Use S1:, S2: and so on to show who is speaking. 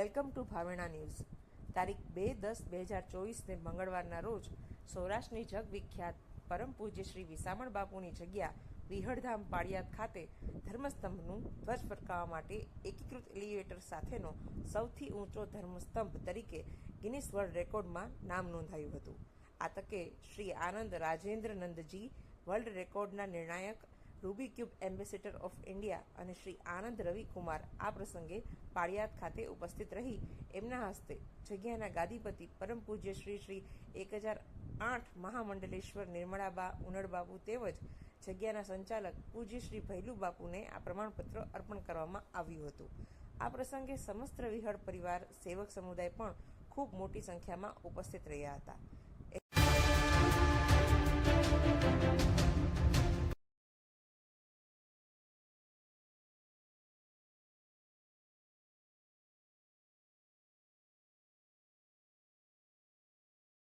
S1: Welcome to Bhavena news. તારીખ બે દસ બે હજાર ચોવીસને મંગળવારના રોજ સૌરાષ્ટ્રની જગવિખ્યાત પરમ પૂજ્ય શ્રી વિસામણ બાપુની જગ્યા વિહળધામ પાળિયાદ ખાતે ધર્મસ્તંભનું ધ્વજ ફરકાવવા માટે એકીકૃત એલિવેટર સાથેનો સૌથી ઊંચો ધર્મસ્તંભ તરીકે ગિનિસ વર્લ્ડ રેકોર્ડમાં નામ નોંધાયું હતું. આ તકે શ્રી આનંદ રાજેન્દ્ર નંદજી વર્લ્ડ રેકોર્ડના નિર્ણાયક Rubik cube ambassador of India અને શ્રી આનંદ રવિકુમાર આ પ્રસંગે પાળિયાદ ખાતે ઉપસ્થિત રહી એમના હસ્તે જગ્યાના ગાદીપતિ પરમ પૂજ્ય શ્રી શ્રી એક હજાર આઠ મહામંડલેશ્વર નિર્મળાબા ઉનડબાબુ તેમજ જગ્યાના સંચાલક પૂજ્ય શ્રી ભૈલુ બાપુને આ પ્રમાણપત્ર અર્પણ કરવામાં આવ્યું હતું. આ પ્રસંગે સમસ્ત વિહળ પરિવાર સેવક સમુદાય પણ ખૂબ મોટી સંખ્યામાં ઉપસ્થિત રહ્યા હતા.